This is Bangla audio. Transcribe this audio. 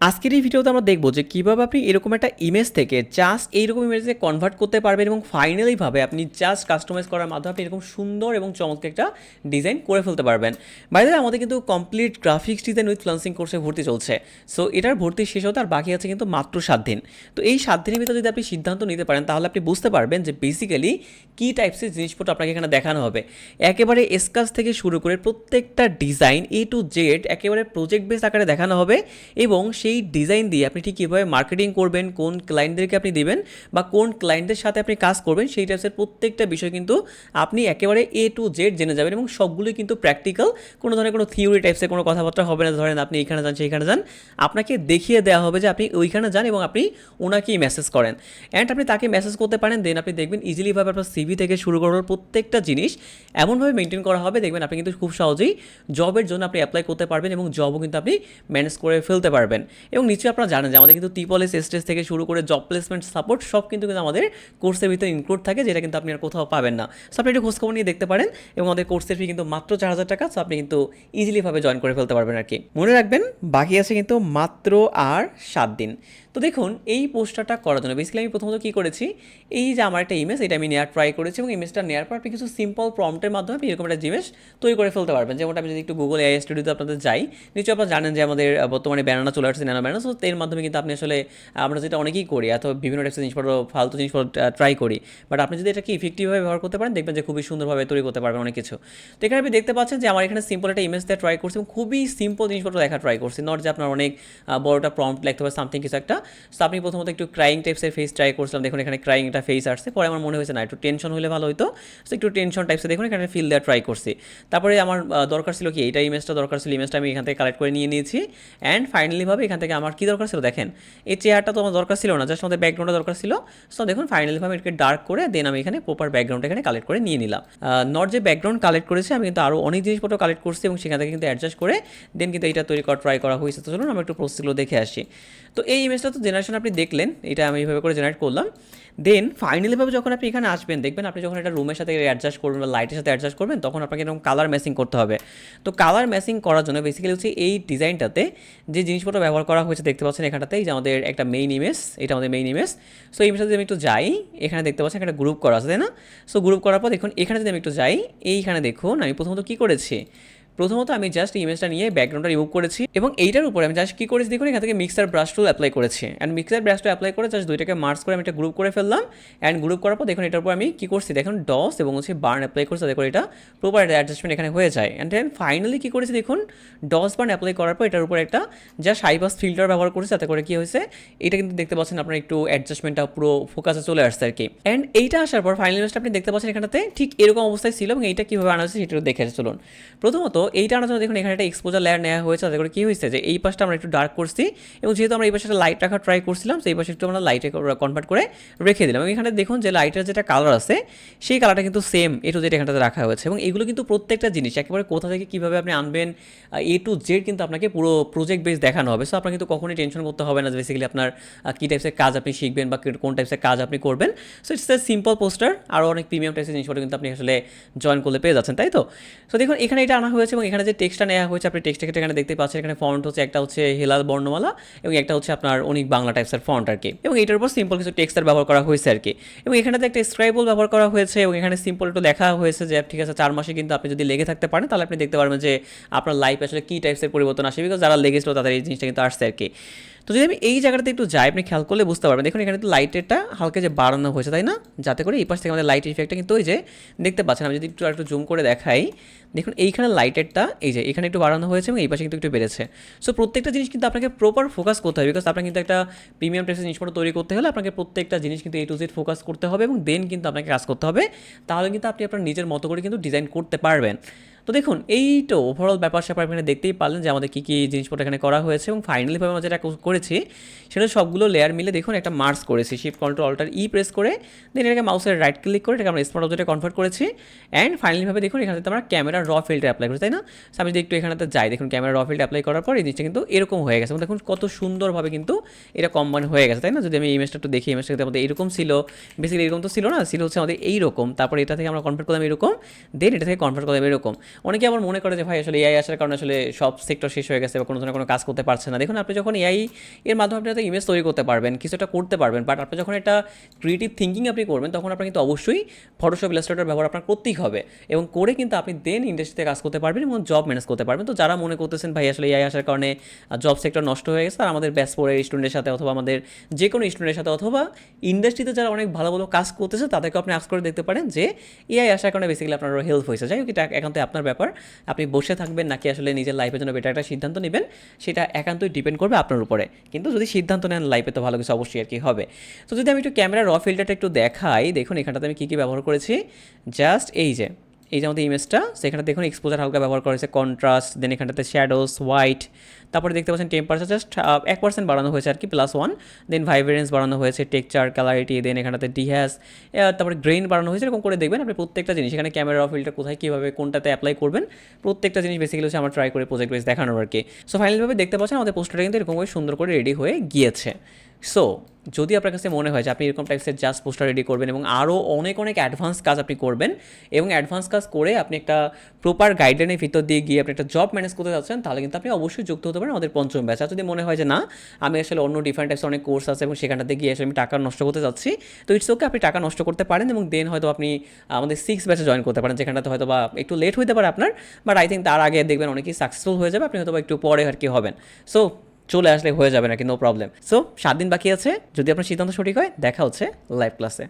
আজকের এই ভিডিওতে আমরা দেখব যে কীভাবে আপনি এরকম একটা ইমেজ থেকে জাস্ট এইরকম ইমেজে কনভার্ট করতে পারবেন এবং ফাইনালিভাবে আপনি জাস্ট কাস্টমাইজ করার মাধ্যমে আপনি এরকম সুন্দর এবং চমৎকার একটা ডিজাইন করে ফেলতে পারবেন। বাইরে আমাদের কিন্তু complete graphics design with freelancing কোর্সে ভর্তি চলছে। সো এটার ভর্তি শেষ হতে আর বাকি আছে কিন্তু মাত্র সাত দিন। তো এই সাত দিনের ভিতরে যদি আপনি সিদ্ধান্ত নিতে পারেন, তাহলে আপনি বুঝতে পারবেন যে বেসিক্যালি কী টাইপসের জিনিসপত্র আপনাকে এখানে দেখানো হবে। একেবারে এসকাস থেকে শুরু করে প্রত্যেকটা ডিজাইন এ টু জেড একেবারে প্রজেক্ট বেস আকারে দেখানো হবে এবং সেই ডিজাইন দিয়ে আপনি ঠিক কীভাবে মার্কেটিং করবেন, কোন ক্লায়েন্টদেরকে আপনি দেবেন বা কোন ক্লায়েন্টদের সাথে আপনি কাজ করবেন, সেই টাইপসের প্রত্যেকটা বিষয় কিন্তু আপনি একেবারে এ টু জেড জেনে যাবেন এবং সবগুলোই কিন্তু প্র্যাকটিক্যাল কোনো ধরনের কোনো থিওরি টাইপসের কোনো কথাবার্তা হবে না, ধরেন আপনি এখানে যান, সেইখানে যান। আপনাকে দেখিয়ে দেওয়া হবে যে আপনি ওইখানে যান এবং আপনি ওনাকেই মেসেজ করেন। অ্যান্ড আপনি তাকে মেসেজ করতে পারেন দেন আপনি দেখবেন ইজিলিভাবে আপনার সিভি থেকে শুরু করার প্রত্যেকটা জিনিস এমনভাবে মেনটেন করা হবে, দেখবেন আপনি কিন্তু খুব সহজেই জবের জন্য আপনি অ্যাপ্লাই করতে পারবেন এবং জবও কিন্তু আপনি ম্যানেজ করে ফেলতে পারবেন। এবং নিশ্চয়ই আপনারা জানেন যে আমাদের কিন্তু টিপলেস স্টেজ থেকে শুরু করে জব প্লেসমেন্ট সাপোর্ট সব কিন্তু কিন্তু আমাদের কোর্সের ভিতরে ইনক্লুড থাকে, যেটা কিন্তু আপনি আর কোথাও পাবেন না। সো আপনি একটু খোঁজখবর নিয়ে দেখতে পারেন এবং আমাদের কোর্সের ফি কিন্তু মাত্র চার হাজার টাকা সো আপনি কিন্তু ইজিলিভাবে জয়েন করে ফেলতে পারবেন আর কি। মনে রাখবেন, বাকি আছে কিন্তু মাত্র আর সাত দিন। তো দেখুন, এই পোস্টারটা করার জন্য বেসিক্যালি আমি প্রথমত কী করেছি, এই যে আমার একটা ইমেজ এটা আমি নেওয়ার ট্রাই করেছি এবং ইমেজটা নেওয়ার পর আপনি কিছু সিম্পল প্রম্পটের মাধ্যমে আপনি এরকম একটা জিমেজ তৈরি করে ফেলতে পারবেন। যেমন আমি যদি একটু গুগল এআই স্টুডিওতে আপনাদের যাই, নিশ্চয়ই আপনারা জানেন যে আমাদের বর্তমানে ব্যানানা চলে আসছে ন্যানো ব্যানানা সো এর মাধ্যমে কিন্তু আপনি আসলে আমরা যেটা অনেকেই করি, এত বিভিন্ন টাইপসের জিনিসপত্র, ফালতু জিনিসপত্র ট্রাই করি। বাট আপনি যদি এটাকে ইফেক্টিভভাবে ব্যবহার করতে পারেন, দেখবেন যে খুবই সুন্দরভাবে তৈরি করতে পারবেন অনেক কিছু। তো এখানে আপনি দেখতে পাচ্ছেন যে আমার এখানে সিম্পল একটা ইমেজ দিয়ে ট্রাই করছি এবং খুবই সিম্পল জিনিসপত্র দেখা ট্রাই করছি। নট যে আপনার অনেক বড়টা প্রম্পট লিখতে হবে সামথিং কিছু একটা সো আপনি প্রথমত একটু ক্রাইং টাইপসের ফেস ট্রাই করছিলাম। দেখুন, এখানে ক্রাইং একটা ফেস আসছে। পরে আমার মনে হয়েছে, না, একটু টেনশন হলে ভালো হতো সো একটু টেনশন টাইপসে দেখুন, এখানে ফিল দেওয়া ট্রাই করছি। তারপরে আমার দরকার ছিল কি? এইটা ইমেজটা দরকার ছিল ইমেজটা আমি এখান থেকে কালেক্ট করে নিয়ে নিয়েছি। অ্যান্ড ফাইনালিভাবে এখান থেকে আমার কী দরকার ছিল? দেখেন, এই চেয়ারটা তো আমার দরকার ছিল না জাস্ট আমাদের ব্যাকগ্রাউন্ডটা দরকার ছিল। সো দেখুন ফাইনালিভাবে এটাকে ডার্ক করে দেন আমি এখানে প্রপার ব্যাকগ্রাউন্ড এখানে কালেক্ট করে নিয়ে নিলাম। নট যে ব্যাকগ্রাউন্ড কালেক্ট করেছি, আমি কিন্তু আরও অনেক জিনিসপত্র কালেক্ট করছি এবং সেখান থেকে কিন্তু অ্যাডজাস্ট করে দেন কিন্তু এটা তৈরি করা ট্রাই করা হয়েছে। তো চলুন, আমরা একটু প্রসেসগুলো দেখে আসি। তো এই ইমেজটা তো জেনারেশন আপনি দেখলেন, এটা আমি এইভাবে করে জেনারেট করলাম। দেন ফাইনালিভাবে যখন আপনি এখানে আসবেন, দেখবেন আপনি যখন এটা রুমের সাথে অ্যাডজাস্ট করবেন বা লাইটের সাথে অ্যাডজাস্ট করবেন, তখন আপনাকে এরকম কালার ম্যাচিং করতে হবে। তো কালার ম্যাচিং করার জন্য বেসিক্যালি হচ্ছে এই ডিজাইনটাতে যে জিনিসপত্র ব্যবহার করা হয়েছে দেখতে পাচ্ছেন এখানটাতে যে আমাদের একটা মেইন ইমেজ এটা আমাদের মেইন ইমেজ সো এই ইমেজটা যদি আমি একটু যাই, এখানে দেখতে পাচ্ছেন একটা গ্রুপ করা আছে, তাই না? সো গ্রুপ করার পর দেখুন, এখানে যদি আমি একটু যাই, এইখানে দেখুন, আমি প্রথমত কী করেছি? প্রথমত আমি জাস্ট ইমেজটা নিয়ে ব্যাকগ্রাউন্ডটা রিমুভ করেছি এবং এইটার উপরে আমি জাস্ট কী করেছি দেখুন, এখান থেকে মিক্সার ব্রাশ টুল অ্যাপ্লাই করেছি। And mixer brush tool apply করে জাস্ট দুইটাকে মার্চ করে আমি একটা গ্রুপ করে ফেললাম। অ্যান্ড গ্রুপ করার পর দেখুন, এটার উপর আমি কী করছি? দেখুন ডস এবং হচ্ছে বার্ন অ্যাপ্লাই করছি করে এটা প্রপার অ্যাডজাস্টমেন্ট এখানে হয়ে যায়। অ্যান্ড দেন ফাইনালি কী করেছি দেখুন ডস বার্ন অ্যাপ্লাই করার পর এটার উপর একটা জাস্ট হাইপাস ফিল্টার ব্যবহার করেছি যাতে করে কী হয়েছে, এটা কিন্তু দেখতে পাচ্ছেন আপনার একটু অ্যাডজাস্টমেন্টটা পুরো ফোকাসে চলে আসছে আর কি অ্যান্ড এইটা আসার পর ফাইনাল ইমেজটা আপনি দেখতে পাচ্ছেন এখানটাতে ঠিক এরকম অবস্থায় ছিল এবং এইটা কীভাবে আনা হয়েছে সেটা দেখে চলুন। প্রথমত এইটা আনার জন্য দেখুন এখানে একটা এক্সপোজার লেয়ার নেওয়া হয়েছে, তাতে করে কী হয়েছে যে এই পাশটা আমরা একটু ডার্ক করছি এবং যেহেতু আমরা এই পাশে লাইট রাখার ট্রাই করছিলাম, সেই পাশে একটু আমরা লাইটে কনভার্ট করে রেখে দিলাম। এবং এখানে দেখুন যে লাইটের যেটা কালার আছে, সেই কালারটা কিন্তু সেম এ টু জেড এখানটাতে রাখা হয়েছে। এবং এগুলো কিন্তু প্রত্যেকটা জিনিস, একেবারে কোথা থেকে কীভাবে আপনি আনবেন এ টু জেড কিন্তু আপনাকে পুরো প্রজেক্ট বেস দেখানো হবে। সো আপনার কিন্তু কখনোই টেনশন করতে হবে না বেসিক্যালি আপনার কী টাইপসের কাজ আপনি শিখবেন বা কোন টাইপসের কাজ আপনি করবেন। So it's a simple poster আরও অনেক প্রিমিয়াম টাইপসের জিনিসপত্র কিন্তু আপনি আসলে জয়েন করলে পেয়ে যাচ্ছেন, তাই তো? সো দেখুন এখানে এটা আনা হয়েছে এবং এখানে যে টেক্সটটা নেওয়া হয়েছে, আপনি টেক্সটটা এখানে দেখতে পাচ্ছেন, এখানে ফন্ট হচ্ছে একটা হচ্ছে হেলাল বর্ণমালা এবং একটা হচ্ছে আপনার অনেক বাংলা টাইপসের ফন্ট আর কি এবং এটার উপর সিম্পল কিছু টেক্সটার ব্যবহার করা হয়েছে আর কি এবং এখানেতে একটা স্ক্রাইবল ব্যবহার করা হয়েছে এবং এখানে সিম্পল একটু লেখা হয়েছে যে, ঠিক আছে, চার মাসে কিন্তু আপনি যদি লেগে থাকতে পারেন, তাহলে আপনি দেখতে পারবেন যে, আপনার লাইফ আসলে কী টাইপসের পরিবর্তন আসে। বিকজ যারা লেগেছিল, তাদের এই জিনিসটা কিন্তু আসছে আর কি তো যদি আমি এই জায়গাটাতে একটু যাই, আপনি খেয়াল করলে বুঝতে পারবেন। দেখুন, এখানে তো লাইটেরটা হালকা যে বাড়ানো হয়েছে, তাই না? যাতে করে এই পাশ থেকে আমাদের লাইট ইফেক্টটা কিন্তু ওই যে দেখতে পাচ্ছেন। আমি যদি একটু একটু জুম করে দেখাই, দেখুন, এইখানে লাইটেরটা এই যে এখানে একটু বাড়ানো হয়েছে এবং এই পাশে কিন্তু একটু বেড়েছে। সো প্রত্যেকটা জিনিস কিন্তু আপনাকে প্রপার ফোকাস করতে হবে বিকজ আপনার কিন্তু একটা প্রিমিয়াম টাইপের জিনিসপত্র তৈরি করতে হলে আপনাকে প্রত্যেকটা জিনিস কিন্তু এ টু জেড ফোকাস করতে হবে এবং দেন কিন্তু আপনাকে কাজ করতে হবে। তাহলে কিন্তু আপনি আপনার নিজের মতো করে কিন্তু ডিজাইন করতে পারবেন। তো দেখুন, এই তো ওভারঅল ব্যাপার স্যাপার এখানে দেখতেই পারলেন যে আমাদের কী কী জিনিসপত্র এখানে করা হয়েছে এবং ফাইনালিভাবে আমরা যেটা করেছি সেটা সবগুলো লেয়ার মিলে দেখুন একটা মার্কস করেছি। Shift control alt E press করে দেন এটাকে মাউসের রাইট ক্লিক করে এটাকে আমরা স্মার্ট অবজেক্টে কনভার্ট করেছি অ্যান্ড ফাইনালিভাবে দেখুন এখানে আমরা ক্যামেরা র ফিল্টার অ্যাপ্লাই করেছি, তাই না? আমি যদি একটু এখানেতে যাই, দেখুন ক্যামেরা র ফিল্ড অ্যাপ্লাই করার পর এই জিনিসটা কিন্তু এরকম হয়ে গেছে। দেখুন কত সুন্দরভাবে কিন্তু এটা কম্বাইন হয়ে গেছে, তাই না? যদি আমি ইমেজটা একটু দেখি ইমেজটা কিন্তু আমাদের এরকম ছিল বেসিক্যালি এরকম তো ছিল না, ছিল হচ্ছে আমাদের এইরকম, তারপর এটা থেকে আমরা কনভার্ট করলাম এরকম দেন এটা থেকে কনভার্ট করলাম এরকম। অনেকে আবার মনে করে যে, ভাই, আসলে এআই আসার কারণে আসলে সব সেক্টর শেষ হয়ে গেছে বা কোনো ধরনের কোনো কাজ করতে পারছে না। দেখুন, আপনি যখন এআই এর মাধ্যমে আপনি হয়তো ইমেজ তৈরি করতে পারবেন, কিছু একটা করতে পারবেন বাট আপনি যখন একটা ক্রিয়েটিভ থিঙ্কিং আপনি করবেন, তখন আপনার কিন্তু অবশ্যই ফটোশপ ইলাস্ট্রেটর ব্যবহার আপনার করতেই হবে। এবং করে কিন্তু আপনি দেন ইন্ডাস্ট্রিতে কাজ করতে পারবেন এবং জব ম্যানেজ করতে পারবেন। তো যারা মনে করতেছেন, ভাই, আসলে এআই আসার কারণে জব সেক্টর নষ্ট হয়ে গেছে, তারা আমাদের ব্যাস পড়ে স্টুডেন্টের সাথে অথবা আমাদের যে কোনো স্টুডেন্টের সাথে অথবা ইন্ডাস্ট্রিতে যারা অনেক ভালো ভালো কাজ করতেছে তাদেরকে আপনি আস করে দেখতে পারেন যে এআই আসার কারণে বেসিক্যালি আপনার হেল্প হয়েছে। যাই হোক, এটা একান্ত আপনার ব্যাপার। আপনি বসে থাকবেন নাকি আসলে নিজের লাইফের জন্য বেটার একটা সিদ্ধান্ত নেবেন, সেটা একান্তই ডিপেন্ড করবে আপনার উপরে। কিন্তু যদি সিদ্ধান্ত নেন লাইফে তো ভালো কিছু অবশ্যই আর কি হবে। তো যদি আমি একটু ক্যামেরা র ফিল্টারটা একটু দেখাই, দেখুন এখানটাতে আমি কী কী ব্যবহার করেছি। জাস্ট এই যে এই যে আমাদের ইমেজটা সেখানে দেখুন এক্সপোজার হালকা ব্যবহার করেছে কন্ট্রাস্ট দেন এখানটাতে শ্যাডোস হোয়াইট তারপরে দেখতে পাচ্ছেন টেম্পারেচার জাস্ট এক পার্সেন্ট বাড়ানো হয়েছে আর কি প্লাস ওয়ান দেন ভাইব্রেন্স বাড়ানো হয়েছে টেক্সচার কালারিটি দেন এখানটাতে ডিহ্যাস তারপরে গ্রেইন বাড়ানো হয়েছে, এরকম করে দেখবেন আপনি প্রত্যেকটা জিনিস, এখানে ক্যামেরা ফিল্টার কোথায়, কীভাবে, কোনটাতে অ্যাপ্লাই করবেন, প্রত্যেকটা জিনিস বেসিক্যালি হচ্ছে আমার ট্রাই করে প্রজেক্ট বেস দেখানোর আর কি। সো ফাইনালভাবে দেখতে পাচ্ছেন আমাদের পোস্টারটা কিন্তু এরকম সুন্দর করে রেডি হয়ে গিয়েছে। সো যদি আপনার কাছে মনে হয় যে আপনি এরকম টাইপসের জাস্ট পোস্টার রেডি করবেন এবং আরও অনেক অনেক অ্যাডভান্স কাজ আপনি করবেন এবং অ্যাডভান্স কাজ করে আপনি একটা প্রপার গাইডলাইনের ভিতর দিয়ে গিয়ে আপনি একটা জব ম্যানেজ করতে যাচ্ছেন, তাহলে কিন্তু আপনি অবশ্যই যুক্ত হতে পারেন আমাদের পঞ্চম ব্যাচ আর যদি মনে হয় যে না, আমি আসলে অন্য ডিফারেন্ট টাইপস অনেক কোর্স আছে এবং সেখানটাতে গিয়ে আসলে আমি টাকা নষ্ট করতে যাচ্ছি, তো ইটস ওকে আপনি টাকা নষ্ট করতে পারেন এবং দেন হয়তো আপনি আমাদের সিক্স ব্যাচে জয়েন করতে পারেন, যেখানটাতে হয়তো বা একটু লেট হতে পারে আপনার বাট আই থিঙ্ক তার আগে দেখবেন অনেকেই সাকসেসফুল হয়ে যাবে, আপনি হয়তো একটু পরে আর কি হবেন। সো চলে আসলে হয়ে যাবে নাকি? নো প্রবলেম সো সাত দিন বাকি আছে। যদি আপনার সিদ্ধান্ত সঠিক হয়, দেখা হচ্ছে লাইভ ক্লাসে